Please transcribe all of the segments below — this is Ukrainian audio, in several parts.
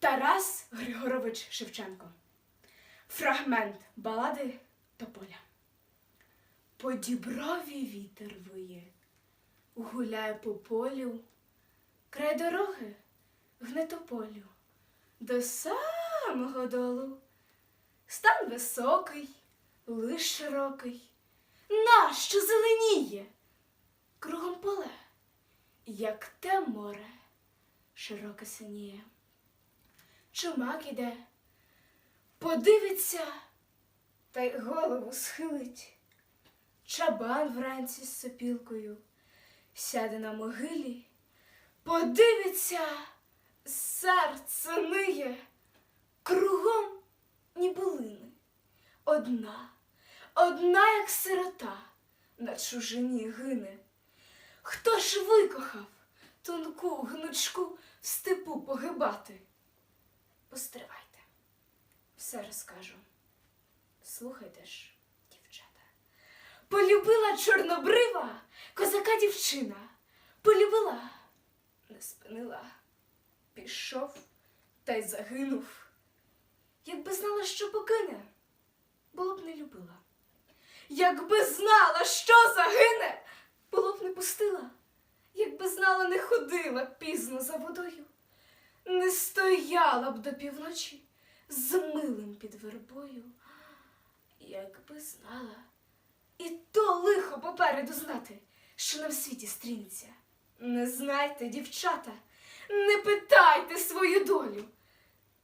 Тарас Григорович Шевченко. Фрагмент балади Тополя. По діброві вітер виє, гуляє по полю, край дороги гне тополю, до самого долу. Стан високий, лиш широкий, нащо зеленіє? Кругом поле, як те море, широке синіє. Чумак іде, подивиться та й голову схилить. Чабан вранці з сопілкою сяде на могилі, подивиться, серце ниє, кругом ніби лини. Одна, одна, як сирота, на чужині гине. Хто ж викохав тонку гнучку в степу погибати? Постривайте, все розкажу. Слухайте ж, дівчата. Полюбила чорнобрива козака дівчина. Полюбила, не спинила, пішов та й загинув. Якби знала, що покине, було б не любила. Якби знала, що загине, було б не пустила. Якби знала, не ходила пізно за водою, стояла б до півночі з милим під вербою. Якби знала, і то лихо попереду знати, що на світі стрінеться. Не знайте, дівчата, не питайте свою долю.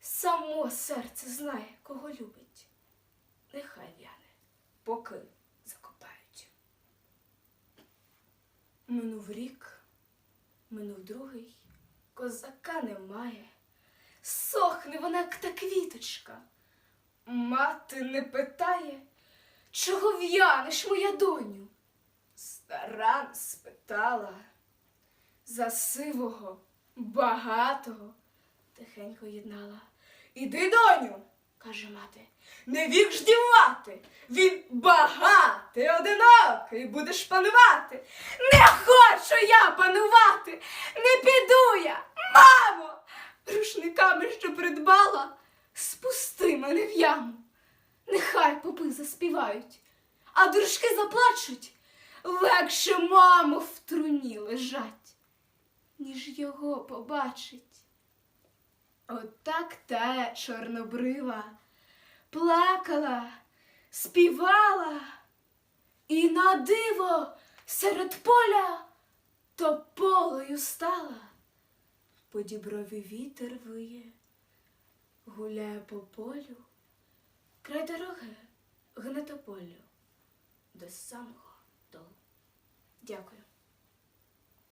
Само серце знає, кого любить. Нехай в'яне, поки закопають. Минув рік, минув другий, козака немає. Сохне вона, як та квіточка. Мати не питає, чого в'янеш, моя доню? Стара спитала за сивого, багатого, тихенько єднала. Іди, доню, каже мати, не вік ж дівати. Він багатий, одинокий, будеш панувати. Не хочу я панувати, не піду я, мамо, рушниками, що придбала, спусти мене в яму. Нехай попи заспівають, а дружки заплачуть, легше маму в труні лежать, ніж його побачить. Отак та чорнобрива плакала, співала, і на диво серед поля тополею стала. По вітер виє, гуляє по полю, край дороги гнетополю до самого долу. Дякую.